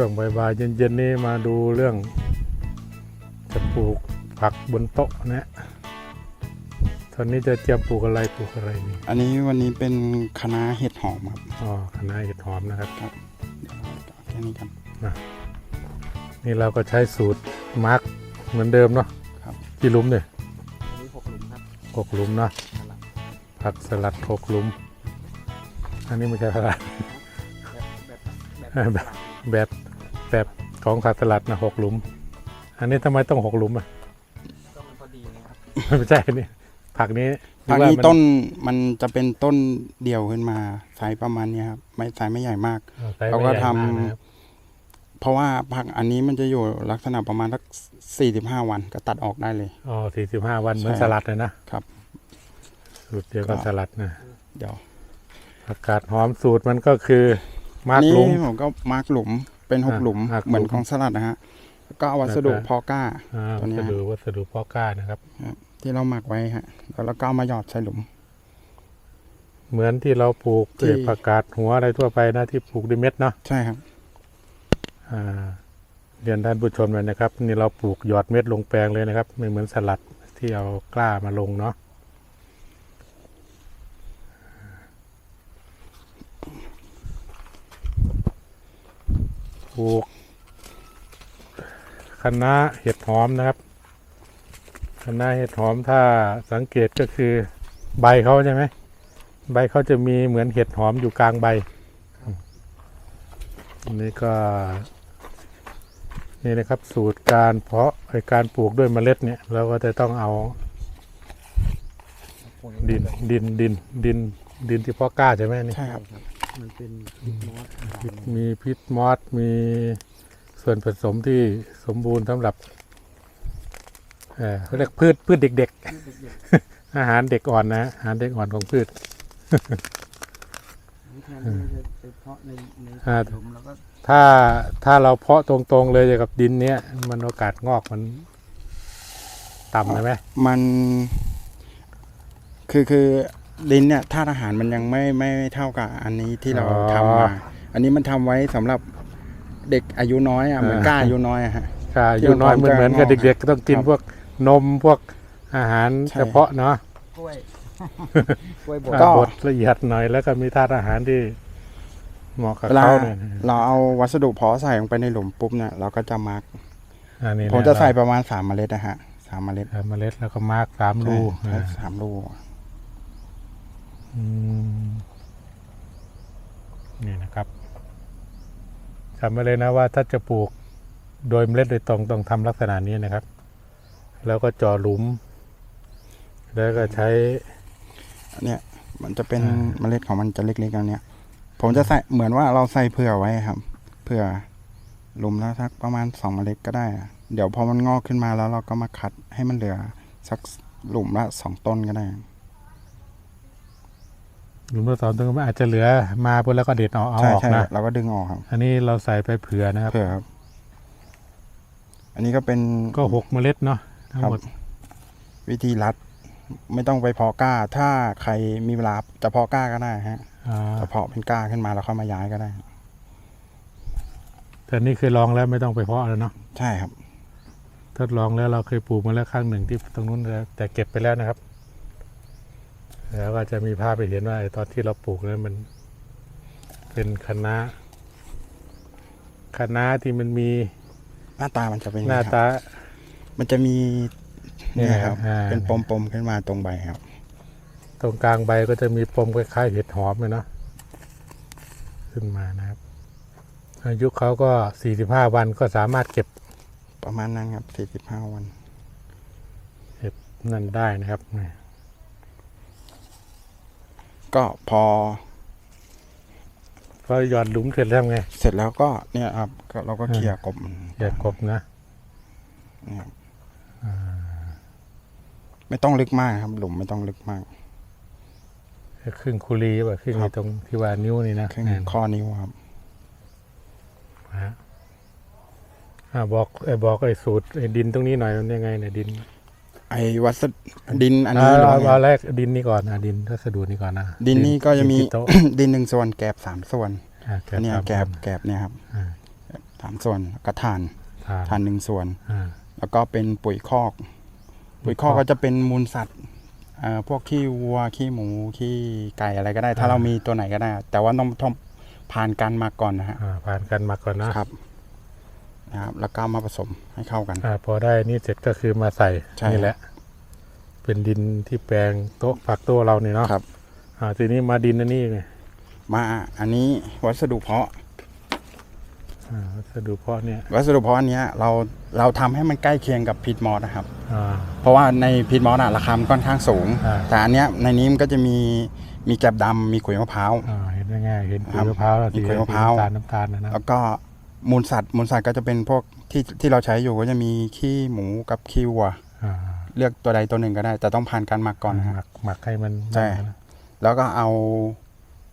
ช่วงบ่ายๆเย็นๆนี้มาดูเรื่อง จะปลูกผักบนโต๊ะนะตอนนี้จะเตรียมปลูกอะไรปลูกอะไรนี่อันนี้วันนี้เป็นคณะเห็ดหอมครับอ๋อคณะเห็ดหอมนะครับเดี๋ยวเราจะเอาแค่นี้กันนี่เราก็ใช้สูตรมาร์กเหมือนเดิมเนาะครับกี่หลุมเนี่ยอันนี้หกหลุมครับหกหลุมเนาะสลับผักสลัดหกหลุม อันนี้ไม่ใช่สลัดแบบแบบแบบ แบบแบบของผักสลัดนะหกหลุม อันนี้ทำไมต้องหกหลุมอะก็มันพอดีนะครับไม่ใช่นี่ผักนี้อันหรือนี้ว่ามัต้นมันจะเป็นต้นเดี่ยวขึ้นมาไซส์ประมาณเนี้ยครับไม่ไซส์ไม่ใหญ่มากออไซส์เราก็ไม่ใหญ่ทำมากนะครับเพราะว่าผักอันนี้มันจะอยู่ลักษณะประมาณสักสี่สิบห้าวันก็ตัดออกได้เลยอ๋อสี่สิบห้าวันเหมือนใช่สลัดเลยนะครับสูตรเดียวกับก็สลัดนะเดี๋ยวผักกาดหอมสูตรมันก็คือ มาร์กนี่หลุมผมก็มาร์กหลุมเป็นหกอ่าหลุมมาร์กหลุมเหมือนของสลัดนะฮะแล้วก็เอาวัสดุแล้วก็พอก้าอ่าตัวเนี้วัยสดุวัสดุเพาะกล้านะครับที่เราหมักไว้ฮะแล้วเราก็เอามาหยอดใส่หลุม เหมือนที่เราปลูกที่เอ่อผักกาดหัวอะไรทั่วไปนะที่ปลูกด้วยเม็ดเนาะใช่ครับอ่าเรียนท่านผู้ชมเลยนะครับ นี่เราปลูกหยอดเม็ดลงแปลงเลยนะครับไม่เหมือนสลัดที่เอากล้ามาลงเนาะ ลูกคะน้าเห็ดหอมนะครับคะน้าเห็ดหอมถ้าสังเกตก็คือใบเขาใช่ไหมใบเขาจะมีเหมือนเห็ดหอมอยู่กลางใบอันนี้ก็นี่นะครับสูตรการเพาะไอการปลูกด้วยเมล็ดเนี่ยเราก็จะต้องเอาดินดินดินดินดินที่เพาะกล้าใช่ไหมนี่ใช่ครับ มันเป็นมอสมีพิษมอสมีส่วนผสมที่สมบูรณ์สำหรับเออเขาเรียกพืชพืชเด็กๆ อาหารเด็กอ่อนนะอาหารเด็กอ่อนของพืชแทนที่จะไปเพาะในในอ่าหลุมแล้วก็ถ้าถ้าเราเพาะตรงๆเลยกับดินเนี้ยมันโอกาสงอกมันต่ำใช่ไหมมัน คือคือ ดินเนี่ยธาตุอาหารมันยังไม่ไม่เท่ากับอันนี้ที่เราทำมา อันนี้มันทำไว้สำหรับเด็กอายุน้อยอะเหมือนกล้าอายุน้อยอะฮะ ค่ะอที่ยู่น้อยมันเหมือนเหมือนกับจะงอกเด็ก ๆ ก็ต้องกินครับพวกนมพวกอาหารใช่ เฉพาะเนาะกล้วย กล้วยบด อ่าบดละเอียดหน่อยแล้วก็มีธาตุอาหารที่เหมาะกับเวลาเขาเนี่ยเราเอาวัสดุเพาะใส่ลงไปในหลุมปุ๊บเนี่ยเราก็จะมาร์กอันนี้ผมจะใส่ประมาณสามเมล็ดนะฮะสามเมล็ดเมล็ดแล้วก็มาร์กสามรูใช่อ่า สามรูอืม นี่นะครับจำไว้เลยนะว่าถ้าจะปลูกโดยเมล็ดโดยตรงต้องทำลักษณะนี้นะครับ แล้วก็เจาะหลุม แล้วก็ใช้อันเนี้ยมันจะเป็นอ่าเมล็ดของมันจะเล็กๆอันเนี้ย ผมจะใส่เหมือนว่าเราใส่เผื่อไว้ครับ เผื่อหลุมละสักประมาณสองเมล็ดก็ได้อะเดี๋ยวพอมันงอกขึ้นมาแล้วเราก็มาคัดให้มันเหลือสักหลุมละสองต้นก็ได้ หลุมละสองต้นก็อาจจะเหลือมาปุ๊บแล้วก็เด็ดเอาเอาใช่ออกใช่นะเราก็ดึงออกครับอันนี้เราใส่ไปเผื่อนะครับ เผื่อครับ อันนี้ก็เป็นก็หกเมล็ดเนาะทั้งหมดวิธีรัด ไม่ต้องไปเพาะกล้า ถ้าใครมีเวลาจะเพาะกล้าก็ได้ฮะอ่าจะเพาะเป็นกล้าขึ้นมาแล้วค่อยมาย้ายก็ได้ แต่นี่เคยลองแล้วไม่ต้องไปเพาะแล้วเนาะใช่ครับ ทดลองแล้วเราเคยปลูกมาแล้วครั้งหนึ่งที่ตรงนู้นแล้วแต่เก็บไปแล้วนะครับ แล้วก็จะมีภาพไปเห็นว่าไอ้ตอนที่เราปลูกนั้นมัน เป็นคะน้าคะน้าที่มันมีหน้าตามันจะเป็นอย่งหน้าครับตา มันจะมีเนี่ยครับอ่าเป็นปมๆขึ้นมาตรงใบครับ ตรงกลางใบก็จะมีปมคล้ายๆเห็ดหอมเลยเนาะขึ้นมานะครับ อายุเขาก็สี่สิบห้าวันก็สามารถเก็บประมาณนั้นครับสี่สิบห้าวันนั่นได้นะครับ ก็พอ พอหยอดหลุมเสร็จแล้วทำไงเสร็จแล้วก็เนี่ยครับก็เราก็เคลียร์กบมันอย่ากบนะเนี่ยครับไม่ต้องลึกมากครับ หลุมไม่ต้องลึกมาก ครึ่งคุรีแบบครึ่งครัในบตรงที่ว่านิ้วนี่นะครึ่งข้อนิ้วครับฮะอ่าบอกไอ้บอกไอ้สูตรไอ้ดินตรงนี้หน่อยมันยังไงเนี่ยดิน ไอ้วัสดุดินอันนี้เาหรือเอาว่าไงเอาแรกดินนี่ก่อนนะดินวัสดุนี่ก่อนนะดินนี่ก็จะมี ดินที่โต๊ะดินหนึ่งส่วนแกบสามส่วนอ่าแกะเนี่ยตามแกบแกบเนี่ยครับอ่าสามส่วนแล้วก็ถ่านถ่านถ่านหนึ่งส่วนอ่าแล้วก็เป็นปุ๋ยคอก ปุ๋ยคอกก็จะเป็นมูลสัตว์เอ่อพวกขี้วัวขี้หมูขี้ไก่อะไรก็ได้ ถ้าเรามีตัวไหนก็ได้ แต่ว่าต้องต้องผ่านการหมักก่อนนะฮะอ่าผ่านกันมาก่อนนะครับ นะครับแล้วก็มาผสมให้เข้ากัน อ่าพอได้นี่เสร็จก็คือมาใส่ใช่นี่แหละ เป็นดินที่แปลงโต๊ะผักโต๊ะเรานี่เนาะครับ อ่าทีนี้มาดินอันนี้ไงมาอันนี้วัสดุเพาะ อ่าวัสดุเพาะเนี่ยวัสดุเพาะอันเนี้ยเราเราทำให้มันใกล้เคียงกับพีทมอสนะครับ อ่า เพราะว่าในพีทมอสอะราคามันค่อนข้างสูง อ่า แต่อันเนี้ยในนี้มันก็จะมีมีแกลบดำมีขุยมะพร้าว อ่าเห็นง่ายๆเห็นคขุรัยบมะพร้าวแล้วมีสีขุยมะพร้าว น้ำตาลน้ำตาลนะนะแล้วก็ มูลสัตว์มูลสัตว์ก็จะเป็นพวกที่ที่เราใช้อยู่ก็จะมีขี้หมูกับขี้วัวอ่าเลือกตัวใดตัวหนึ่งก็ได้ แต่ต้องผ่านการหมักก่อนนะหฮะ มักหมักให้มันใช่นั่นนะแล้วก็เอา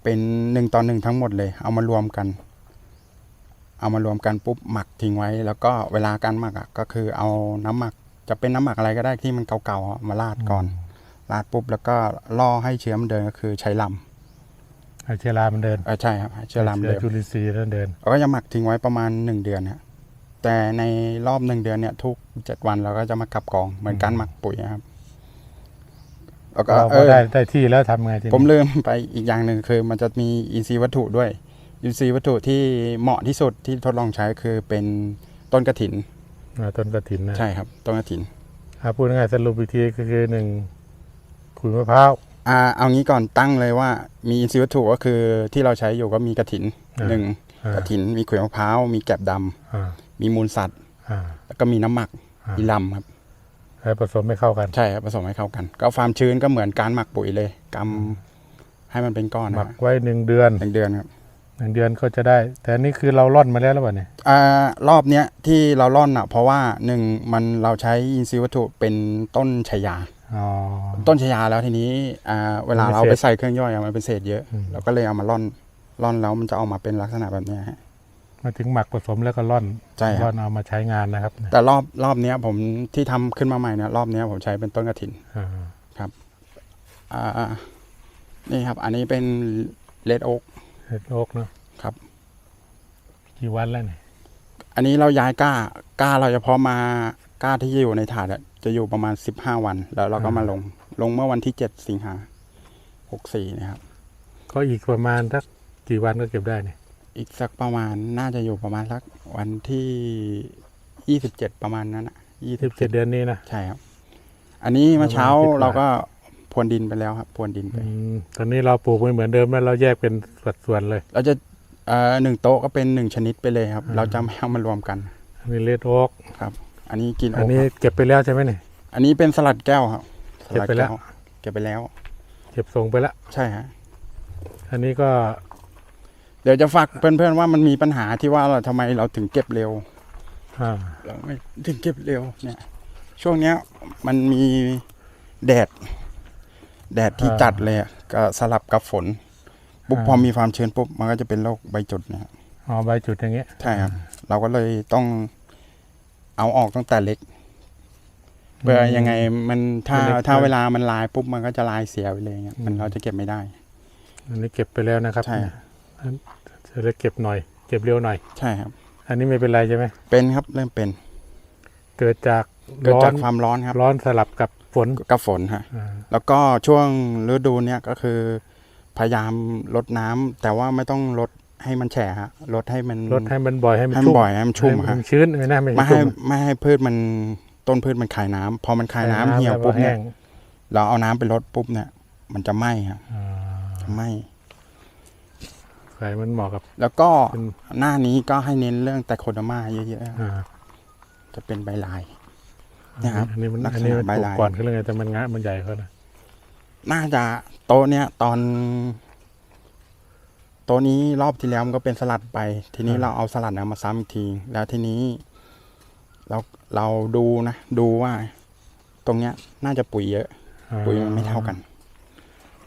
เป็นหนึ่งต่อหนึ่งทั้งหมดเลย เอามารวมกัน เอามารวมกันปุ๊บหมักทิ้งไว้ แล้วก็เวลาการหมักอะก็คือเอาน้ำหมัก จะเป็นน้ำหมักอะไรก็ได้ที่มันเก่าๆอะมาราดก่อนราดปุ๊บแล้วก็ล่อให้เชื้อมันเดินก็คือใช้ล ให้เชื้อรามันเดินำเออใช่ครับให้เชื้อรามันเชื้เดิอนจุลินทรีย์นั่นเดินเราก็จะหมักทิ้งไว้ประมาณหนึ่งเดือนฮะแต่ในรอบหนึ่งเดือนเนี่ย ทุกเจ็ดวันเราก็จะมากลับกองเหมือนการหมักปุ๋ยนะครับแล้วก็เราเอพออได้ได้ที่แล้วทำไงทีนี้ผมลืมไปอีกอย่างหนึ่งคือ มันจะมีอินทรีย์วัตถุด้วยอินทรีย์วัตถุที่เหมาะที่สุดที่ทดลองใช้คือเป็นต้นกระถินอ่าต้นกระถินนะใช่ครับ ต้นกระถินอ่าพูดง่ายๆสรุปอีกทีก็คือหนึ่งขุยมะพร้าว อ่าเอางี้ก่อนตั้งเลยว่ามีอินทรีย์วัตถุก็คือที่เราใช้อยู่ก็มีกระถินอ่าหนึ่งอ่ากระถินมีขุยมะพร้าวมีแกลบดำอ่ามีมูลสัตว์อ่าแล้วก็มีน้ำหมักอ่าอีลำครับให้ผสมไม่เข้ากันใช่ครับผสมให้เข้ากัน ก็ความชื้นก็เหมือนการหมักปุ๋ยเลยกำให้มันเป็นก้อนหนะมักฮะไว้หนึ่งเดือนหนึ่งเดือนครับหนึ่งเดือนก็จะได้ แต่อันนี่คือเราล่อนมาแล้วหรือเปล่าเนี่ยอ่ารอบเนี้ยที่เราล่อนอะ เพราะว่าหนึ่งมันเราใช้อินทรีย์วัตถุเป็นต้นชายาอ๋อ ต้นชายาแล้วทีนี้อ่าเวลามันเป็นเราเศษไปใส่เครื่องย่อยอะมันเป็นเศษเยอะอืมเราก็เลยเอามาล่อนล่อนแล้วมันจะออกมาเป็นลักษณะแบบเนี้ยฮะมาถึงหมักผสมแล้วก็ล่อนใช่ครับล่อนเอามาใช้งานนะครับ แต่รอบรอบเนี้ยผมที่ทำขึ้นมาใหม่เนี่ยรอบเนี้ยผมใช้เป็นต้นกระถินอ่าอ่านี่ครับ อันนี้เป็นเลดโอ๊กเห็ดโอ๊กเนาะครับกี่วันแล้วเนี่ยอันนี้เราย้ายก้าก้าเราจะเพาะมาก้าที่อยู่ในถาดอะ จะอยู่ประมาณสิบห้าวัน แล้วเราก็มาลง ลงเมื่อวันที่เจ็ดสิงหาหกสี่นะครับ ก็อีกประมาณสักกี่วันก็เก็บได้เนี่ยอีกสักประมาณน่าจะอยู่ประมาณสักวันที่ยี่สิบเจ็ดประมาณนั้นอะยี่สิสิบบเจ็ดเดือนนี้นะใช่ครับ อันนี้เมื่อเช้าประมาณ10เราก็พรวนดินไปแล้วครับพรวนดินไปอืมตอนนี้เราปลูกไม่เหมือนเดิมแล้วเราแยกเป็นสัดส่วนเลย เราจะเอ่อหนึ่งโต๊ะก็เป็นหนึ่งชนิดไปเลยครับอ่าเราจะไม่เอามารวมกันอันนี้เลดโอ๊กครับ อันนี้กินอันโอ๊กนี้ครับเก็บไปแล้วใช่ไหมเนี่ยอันนี้เป็นสลัดแก้วครับสเก็บลัดไปแล้ว เก็บไปแล้ว เก็บส่งไปแล้ว ใช่ฮะอันนี้ก็ เดี๋ยวจะฝากเพื่อนๆว่ามันมีปัญหาที่ว่าเราทำไมเราถึงเก็บเร็วอ่าเราไม่ถึงเก็บเร็วเนี่ย ช่วงเนี้ย มันมีแดด แดดที่จัดเลยอะก็สลับกับฝนปุ๊บพอมีความชื้นปุ๊บมันก็จะเป็นโรคใบจุดเนะอ๋อใบจุดอย่างเงี้ยใช่ครับ เราก็เลยต้อง เอาออกตั้งแต่เล็กเพื่อยังไงมันถ้าเล็กถ้าไปเวลามันลายปุ๊บมันก็จะลายเสียไปเลยเงี้ยมันอืมเราจะเก็บไม่ได้ อันนี้เก็บไปแล้วนะครับใช่อันจะได้เก็บหน่อย เก็บเร็วหน่อย ใช่ครับ อันนี้ไม่เป็นไรใช่ไหมเป็นครับเริ่มเป็นเกิดจากเกิดร้อจานกความร้อนครับร้อนสลับกับฝนกับฝนฮะอ่าแล้วก็ช่วงฤดูเนี้ยก็คือ พยายามลดน้ำแต่ว่าไม่ต้องลด ให้มันแฉะฮะลดให้มันลดให้มันบ่อยให้มันให้มันชุ่มบ่อยให้มันชุ่มให้ฮะมันชื้นไม่น่าไม่ไม่ใช่ให้ชุ่มไม่ให้พืชมันต้นพืชมันคายน้ำพอมันคายน้ำเหี่ยวแล้วก็ปุ๊บเนี่ยแห้งเราเอาน้ำไปลดปุ๊บเนี่ยมันจะไหม้ฮะอ่าจะไหม้ใส่มันเหมาะกับแล้วก็เป็นหน้านี้ก็ให้เน้นเรื่องแต่โคโดมาเยอะๆอ่าจะเป็นใบลายเนี่ยครับ อันนี้มันลักษณะอันนี้มันใบปลูกลาย ก่อนขึ้นเลยแต่มันงะมันใหญ่เขานะน่าจะโต๊ะเนี้ยตอนโต๊ะนี้รอบที่แล้วมันก็เป็นสลัดไป ทีนี้เราเอาสลัดนะมาซ้ำอีกที แล้วทีนี้ เราเราดูนะดูว่า ตรงเนี้ยน่าจะปุ๋ยเยอะอ่าปุ๋ยมันไม่เท่ากัน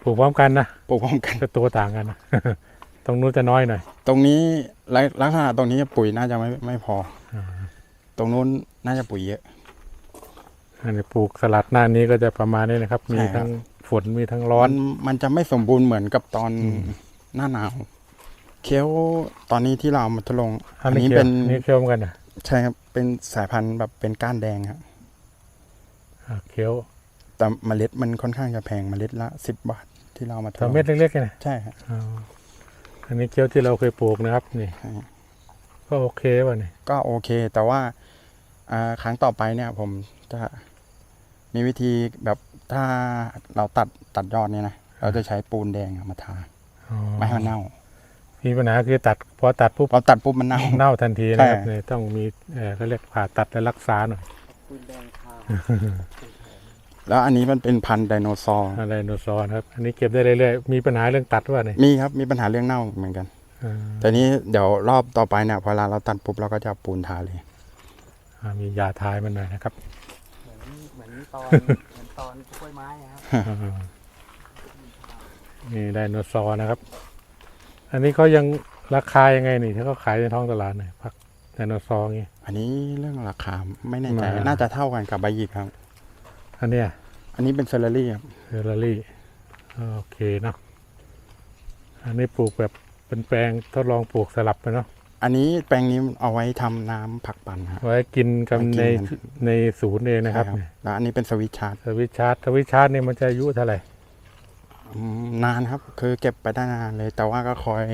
ปลูกพร้อมกันนะปลูกพร้อมกันก็ตัวต่างกันนะตรงนู้นจะน้อยหน่อยตรงนี้ลักลักษณะตรงนี้ปุ๋ยน่าจะไม่ไม่พออ่าตรงนู้นน่าจะปุ๋ยเยอะอันนี้ปลูกสลัดหน้านี้ก็จะประมาณนี้นะครับ มีใช่ครับทั้งฝนมีทั้งร้อนมันมันจะไม่สมบูรณ์เหมือนกับตอนอืม หน้าหนาวเคี้ยวตอนนี้ที่เราเอามาทดลองอัอันนนี้นี้เคี้ยวเป็นนี่เคี้ยวเหมือนกันนะใช่ครับเป็นสายพันธุ์แบบเป็นก้านแดงครับอ่าเคี้ยวแต่เมล็ดมันค่อนข้างจะแพงเมล็ดละสิบบาทที่เราเอามาทดลทำองเม็ดเล็กๆนะใช่ครับอ๋ออันนี้เคี้ยวที่เราเคยปลูกนะครับนี่ใช่ก็โอเคว่ะนี่ก็โอเค แต่ว่าอ่าครั้งต่อไปเนี่ยผมจะมีวิธีแบบถ้าเราตัดตัดยอดเนี่ยนะเราจะใช้ปูนแดงมาทาอ๋อ ไม่ให้มันเน่ามีปัญหาคือตัดพอตัดปุ๊บพอตัดปุ๊บมันเน่าเน่าทันทีนะครับใช่เนี่ยต้องมีเอ่อเขาเรียกผ่าตัดและรักษาหน่อยปืนแดงทาแล้วอันนี้มันเป็นพันธุ์ไดโนเสาร์อะไรโนซอนะครับ อันนี้เก็บได้เรื่อยๆ มีปัญหาเรื่องตัดว่าเนี่ยมีครับ มีปัญหาเรื่องเน่าเหมือนกันอ่าแต่นี้เดี๋ยวรอบต่อไปเนี่ยพอเวลาเราตัดปุ๊บเราก็จะเอาปูนทาเลยอ่ามียาทายมันหน่อยนะครับ เหมือนเหมือนตอนเหมือนตอนกล้วยไม้อะครับอ่า นี่ไดโนเสาร์นะครับ อันนี้เขายังราคายังไงนี่ที่เขาขายในท้องตลาดเนี่ยผักไดโนเสาร์งี้ อันนี้เรื่องราคาไม่แน่ใจมา น่าจะเท่ากันกับใบหยิกครับ อันเนี้ยอันนี้เป็นเซอร์รี่ครับเฮอร์รี่โอเคเนาะอันนี้ปลูกแบบเป็นแปลงทดลองปลูกสลับไปเนาะอันนี้แปลงนี้เอาไว้ทำน้ำผักปั่นครับ ไว้กินกันไว้กินในกัน ในศูนย์เองนะครับใช่เนี่ยแล้วอันนี้เป็นสวิตช์ชาร์จสวิตช์ชาร์จสวิตช์ชาร์จนี่มันจะอายุเท่าไหร่อืม นานครับ คือเก็บไปได้นานเลย แต่ว่าก็คอย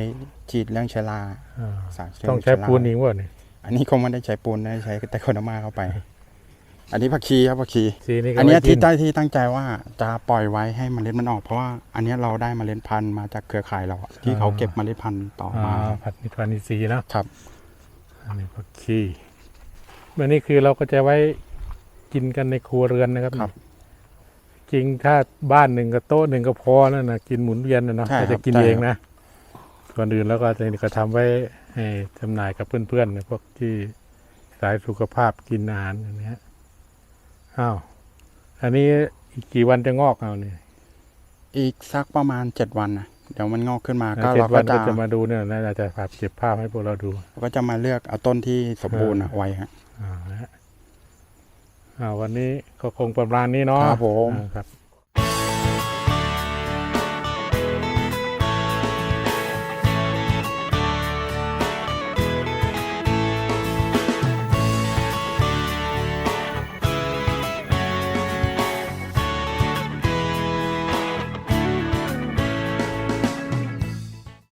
ฉีดเรื่องเชื้อราอ่าสารเชื้ต้องใช้เชื้ราปูนอีกว่าเนี่ยอันนี้คงไม่ได้ใช้ปูนได้ใช้แต่โคโนมาเข้าไป อันนี้ผักชีครับผักชีสีนี่ก็อันเนี้ยไว้กิที่ตั้งที่ตั้งใจว่าจะปล่อยไว้ให้เมล็ดมันออกเพราะว่าอันเนี้ยเราได้เมล็ดพันธุ์มาจากเครือข่ายเราอะที่เขาเก็บเมล็ดพันธุ์ต่ออ่ามาผัดนิทวานิซีเนาะอันนี้ผักชีอันนี้คือเราก็จะไว้กินกันในครัวเรือนนะครับครับจ ริงถ้าบ้านหนึ่งกับโต๊ะหนึ่งก็พอแล้วนะกินหมุนเวียนนะเนาะใช่ครับถ้าจะกินใช่เองครับ นะก่อนอื่นแล้วก็จะก็ทำไว้ให้จำหน่ายกับเพื่อนๆนะพวกที่สายสุขภาพกินอาหารอย่างเนี้ยอ้าวอันนี้อีกกี่วันจะงอกเอาเนี่ยอีกสักประมาณเจ็ดวันนะเดี๋ยวมันงอกขึ้นมาก็เจ็เราดวัก็นจะก็จะมาดูเนี่ยน่าจะภาพเก็บภาพให้พวกเราดู เราก็จะมาเลือกเอาต้นที่สมบูรณ์อะไว้ฮะ อ่านะฮะอ่า วันนี้ก็คงประมาณนี้เนาะครับผมอ่าครับ